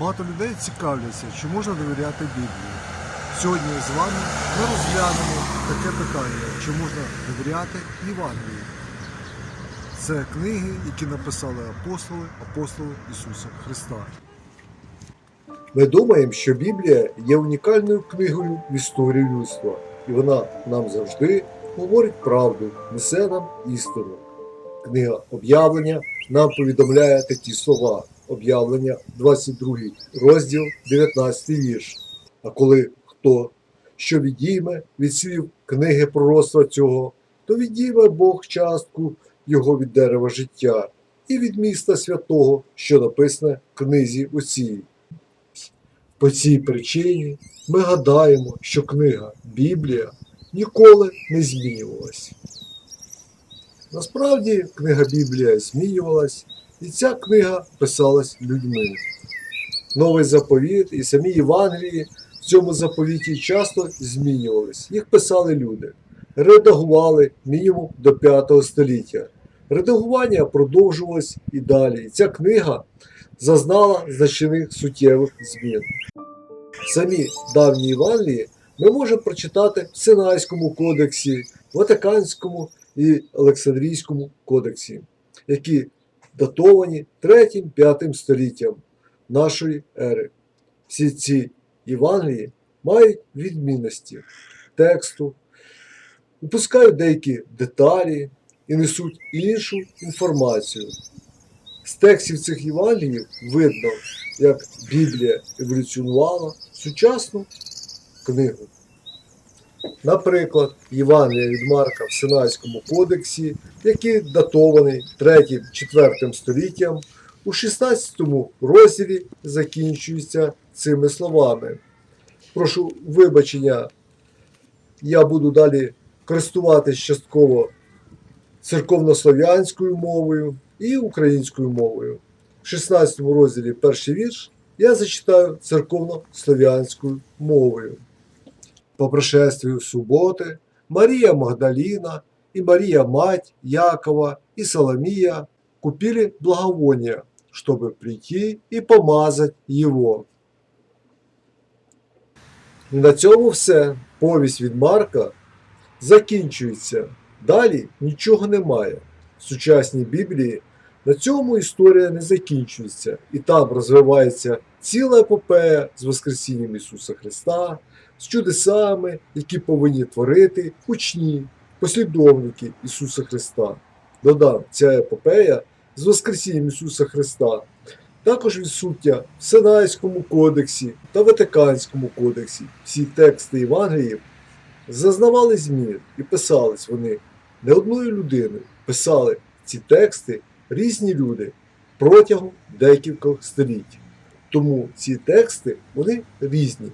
Багато людей цікавляться, чи можна довіряти Біблії. Сьогодні з вами ми розглянемо таке питання, чи можна довіряти Євангелії. Це книги, які написали апостоли, апостоли Ісуса Христа. Ми думаємо, що Біблія є унікальною книгою в історії людства, і вона нам завжди говорить правду, несе нам істину. Книга об'явлення нам повідомляє такі слова. Об'явлення, 22 розділ, 19 вірш. А коли хто що відійме від слів книги пророцтва цього, то відійме Бог частку його від дерева життя і від міста святого, що написане в книзі оцій. По цій причині ми гадаємо, що книга Біблія ніколи не змінювалась. Насправді книга Біблія змінювалась, і ця книга писалась людьми. Новий заповіт і самі Євангелії в цьому заповіті часто змінювались. Їх писали люди, редагували мінімум до 5 століття. Редагування продовжувалось і далі. І ця книга зазнала значних суттєвих змін. Самі давні Євангелії ми можемо прочитати в Синайському кодексі, Ватиканському і Олександрійському кодексі, які датовані 3-5 століттям нашої ери. Всі ці Євангелії мають відмінності тексту, упускають деякі деталі і несуть іншу інформацію. З текстів цих Євангеліїв видно, як Біблія еволюціонувала сучасну книгу. Наприклад, Євангелія від Марка в Синайському кодексі, який датований 3-4 століттям, у 16 розділі закінчується цими словами. Прошу вибачення, я буду далі користуватись частково церковнослов'янською мовою і українською мовою. В 16 розділі перший вірш я зачитаю церковнослов'янською мовою. По прошествию суботи Марія Магдалина и Мария мать Якова и Соломия купили благовония, чтобы прийти и помазать его. На цьому все. Повість від Марка закінчується. Далі нічого немає. В сучасній Біблії на цьому історія не закінчується, і там розвивається ціла епопея з Воскресінням Ісуса Христа, з чудесами, які повинні творити учні, послідовники Ісуса Христа. Додам, ця епопея з Воскресінням Ісуса Христа також відсутня в Синайському кодексі та Ватиканському кодексі. Всі тексти Євангеліїв зазнавали змін і писались вони не одною людиною. Писали ці тексти різні люди протягом декількох століть. Тому ці тексти вони різні.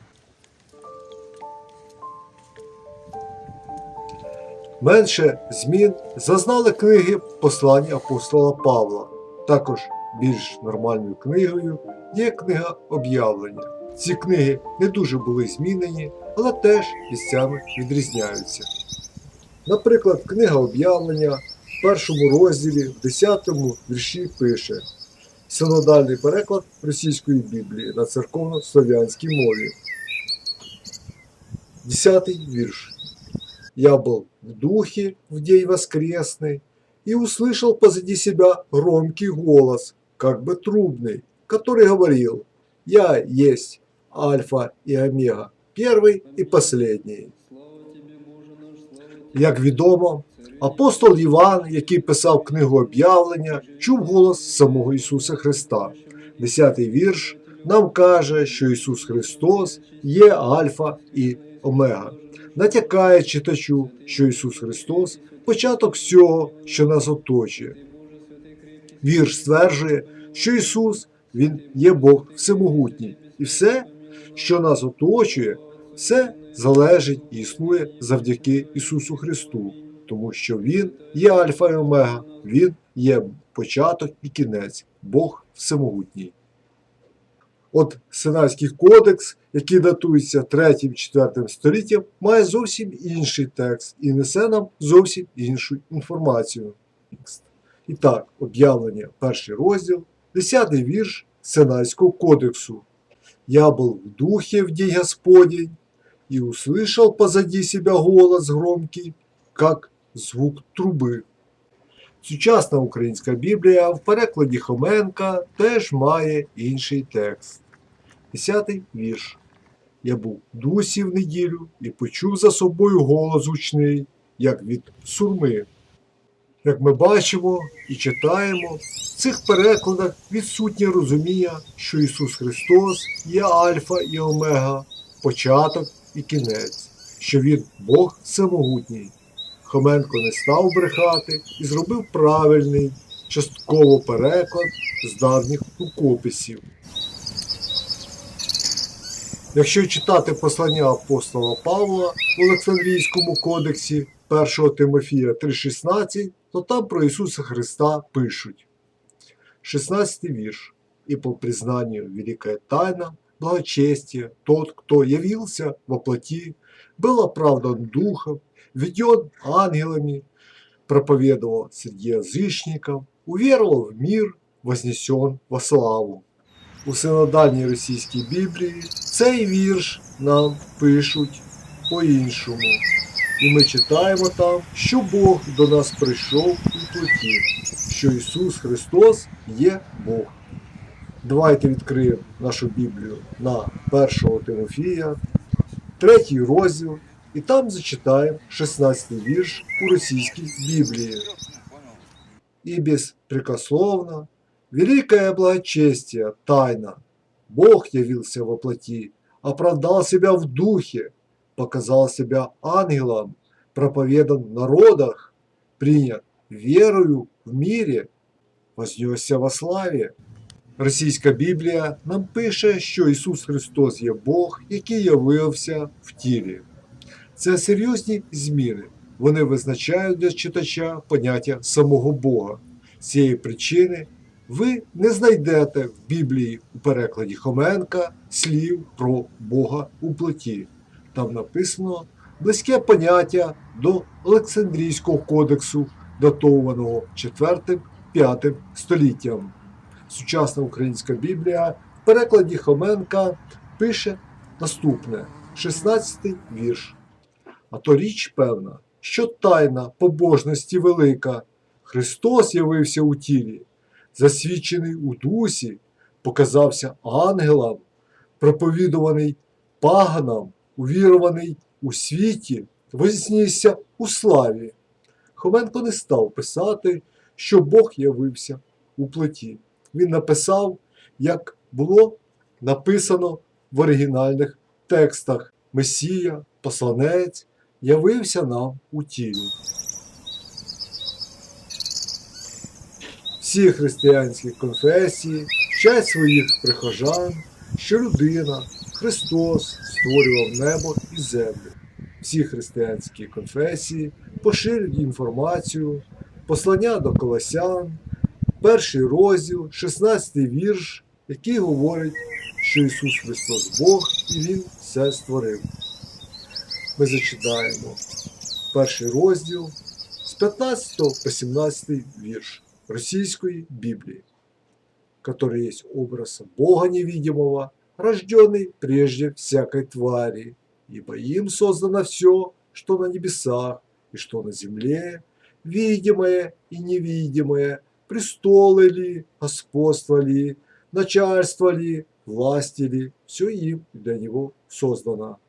Менше змін зазнали книги послання апостола Павла. Також більш нормальною книгою є книга об'явлення. Ці книги не дуже були змінені, але теж місцями відрізняються. Наприклад, книга об'явлення в першому розділі, в 10 вірші пише синодальний переклад російської Біблії на церковно-слов'янській мові. 10 вірш. Я был в духе в день воскресный и услышал позади себя громкий голос, как бы трубный, который говорил, «Я есть Альфа и Омега, первый и последний». Як відомо, апостол Іван, який писав книгу об'явлення, чув голос самого Ісуса Христа. Десятий вірш нам каже, що Ісус Христос є Альфа і Омега натякає читачу, що Ісус Христос початок всього, що нас оточує. Вірш стверджує, що Ісус Він є Бог всемогутній, і все, що нас оточує, все залежить і існує завдяки Ісусу Христу, тому що Він є Альфа і Омега, Він є початок і кінець, Бог всемогутній. От Синайський кодекс, який датується 3-4 століттям, має зовсім інший текст і несе нам зовсім іншу інформацію. І так, об'явлення, перший розділ, 10 вірш Синайського кодексу. Я был в духе в день Господень и услышал позади себя голос громкий, как звук труби. Сучасна українська Біблія в перекладі Хоменка теж має інший текст. Десятий вірш. Я був дусі в неділю і почув за собою голос гучний, як від сурми. Як ми бачимо і читаємо, в цих перекладах відсутнє розуміння, що Ісус Христос є Альфа і Омега, початок і кінець, що Він Бог всемогутній. Хоменко не став брехати і зробив правильний, частково переклад з давніх рукописів. Якщо читати послання апостола Павла в Олександрійському кодексі 1 Тимофія 3,16, то там про Ісуса Христа пишуть. 16 вірш. «И по признанию великая тайна, благочестия, тот, кто явился во плоти, был оправдан духом, введен ангелами, проповедовал среди язычников, уверовал в мир, вознесен во славу. У синодальній російській Біблії цей вірш нам пишуть по-іншому. І ми читаємо там, що Бог до нас прийшов у плоті, що Ісус Христос є Бог. Давайте відкриємо нашу Біблію на 1 Тимофія, 3 розділ, і там зачитаємо 16 вірш у російській Біблії. И беспрекословно, великое благочестие, тайна, Бог явился во плоти, оправдал себя в духе, показал себя ангелом, проповедан в народах, принят верою в мире, вознесся во славі. Російська Біблія нам пише, що Ісус Христос є Бог, який явився в тілі. Це серйозні зміни. Вони визначають для читача поняття самого Бога. З цієї причини ви не знайдете в Біблії у перекладі Хоменка слів про Бога у плоті. Там написано близьке поняття до Олександрійського кодексу, датованого 4-5 століттям. Сучасна українська Біблія в перекладі Хоменка пише наступне: 16 вірш. А то річ певна, що тайна побожності велика. Христос явився у тілі, засвідчений у дусі, показався ангелам, проповідуваний паганам, увірований у світі, вознісся у славі. Хоменко не став писати, що Бог явився у плоті. Він написав, як було написано в оригінальних текстах Месія, посланець, явився нам у тілі. Всі християнські конфесії вчать своїх прихожан, що людина, Христос створював небо і землю. Всі християнські конфесії поширюють інформацію, послання до колосян, перший розділ, 16 вірш, який говорить, що Ісус Христос Бог і Він все створив. Ми зачитаємо перший розділ з 15 по 17 вірш російської Біблії, который есть образ Бога невидимого, рожденный прежде всякой твари, ибо им создано все, что на небесах и что на земле, видимое и невидимое, престолы ли, господство ли, начальство ли, власти ли, все им для него создано.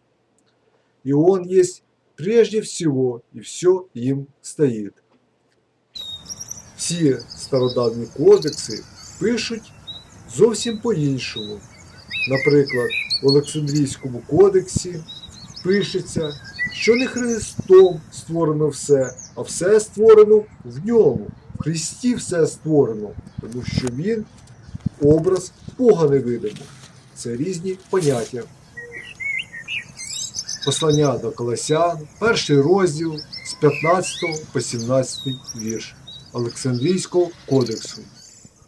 И он есть прежде всего, и все им стоит. Всі стародавні кодекси пишуть зовсім по-іншому. Наприклад, в Олександрійському кодексі пишеться, що не Христом створено все, а все створено в ньому. В Христі все створено, тому що Він образ Бога невидимого. Це різні поняття. Послання до Колосян, перший розділ з 15 по 17 вірш Александрийского кодексу,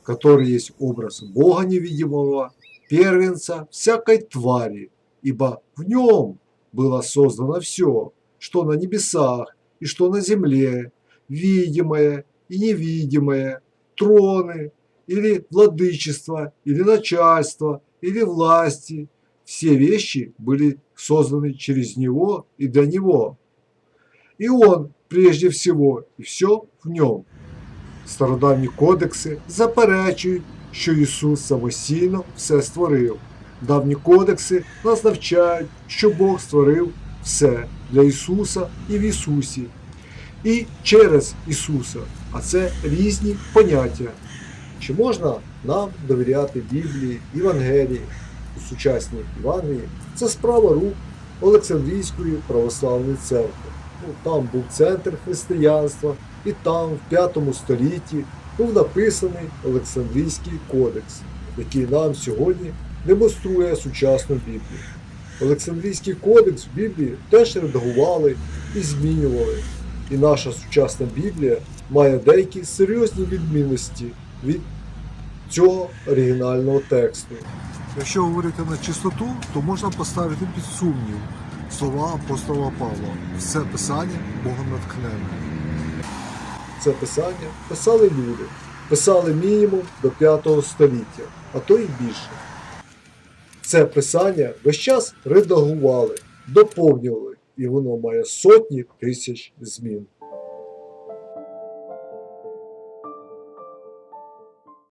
который есть образ Бога невидимого, первенца всякой твари, ибо в нем было создано все, что на небесах и что на земле, видимое и невидимое, троны или владычество, или начальство, или власти, все вещи были созданы через Него и для Него. И Он прежде всего, и все в нем. Стародавні кодекси заперечують, що Ісус самостійно все створив. Давні кодекси нас навчають, що Бог створив все для Ісуса і в Ісусі, і через Ісуса. А це різні поняття. Чи можна нам довіряти Біблії, Євангелії, у сучасній Євангелії? Це справа рук Олександрійської православної церкви. Ну, там був центр християнства, і там, в 5 столітті, був написаний Олександрійський кодекс, який нам сьогодні демонструє сучасну Біблію. Олександрійський кодекс в Біблії теж редагували і змінювали. І наша сучасна Біблія має деякі серйозні відмінності від цього оригінального тексту. Якщо говорити на чистоту, то можна поставити під сумнів слова апостола Павла. Все писання Богом натхненне. Це писання писали люди, писали мінімум до 5 століття, а то й більше. Це писання весь час редагували, доповнювали, і воно має сотні тисяч змін.